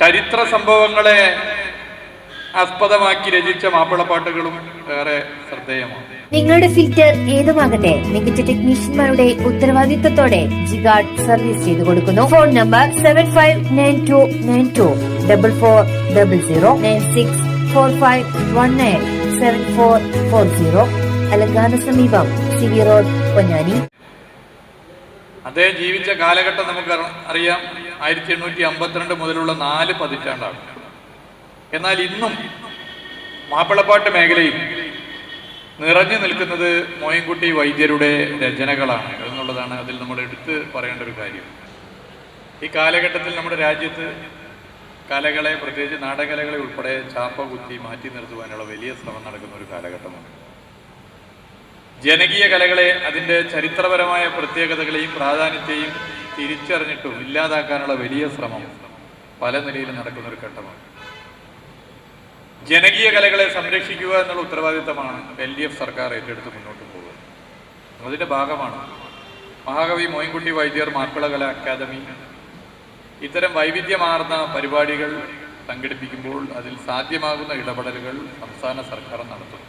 ചരിത്ര സംഭവങ്ങളെ ആസ്പദമാക്കി രചിച്ച മാപ്പിളപ്പാട്ടുകളും ഏറെ ശ്രദ്ധേയമാണ്. നിങ്ങളുടെ ഫിൽറ്റർ ഏതുമാകട്ടെ മികച്ച ടെക്നീഷ്യന്മാരുടെ ഉത്തരവാദിത്തത്തോടെ ജിഗാർഡ് സർവീസ് ചെയ്തു കൊടുക്കുന്നു. Phone number seven five nine two nine two double four double zero nine six four five one nine seven four four zero അലങ്കാന സമീപം സി വി റോഡ് പൊന്നാനി. അതേ ജീവിച്ച കാലഘട്ടം നമുക്ക് അറിയാം. ആയിരത്തി എണ്ണൂറ്റി അമ്പത്തിരണ്ട് മുതലുള്ള നാല് പതിറ്റാണ്ടാണ്. എന്നാൽ ഇന്നും മാപ്പിളപ്പാട്ട് മേഖലയിൽ നിറഞ്ഞു നിൽക്കുന്നത് മോയൻകുട്ടി വൈദ്യരുടെ രചനകളാണ്. എന്നുള്ളതാണ് അതിൽ നമ്മൾ എടുത്ത് പറയേണ്ട ഒരു കാര്യം. ഈ കാലഘട്ടത്തിൽ നമ്മുടെ രാജ്യത്ത് കലകളെ പ്രത്യേകിച്ച് നാടകലകളെ ഉൾപ്പെടെ ചാപ്പ കുത്തി മാറ്റി നിർത്തുവാനുള്ള വലിയ ശ്രമം നടക്കുന്ന ഒരു കാലഘട്ടമാണ്. ജനകീയ കലകളെ അതിന്റെ ചരിത്രപരമായ പ്രത്യേകതകളെയും പ്രാധാന്യത്തെയും തിരിച്ചറിഞ്ഞിട്ടും ഇല്ലാതാക്കാനുള്ള വലിയ ശ്രമം പല നിലയിലും നടക്കുന്ന ഒരു ഘട്ടമാണ്. ജനകീയ കലകളെ സംരക്ഷിക്കുക എന്നുള്ള ഉത്തരവാദിത്തമാണ് എൽ ഡി എഫ് സർക്കാർ ഏറ്റെടുത്ത് മുന്നോട്ട് പോകുന്നത്. അതിന്റെ ഭാഗമാണ് മഹാകവി മോയിൻകുട്ടി വൈദ്യർ മാപ്പിള കല അക്കാദമി. ഇത്തരം വൈവിധ്യമാർന്ന പരിപാടികൾ സംഘടിപ്പിക്കുമ്പോൾ അതിൽ സാധ്യമാകുന്ന ഇടപെടലുകൾ സംസ്ഥാന സർക്കാർ നടത്തുന്നു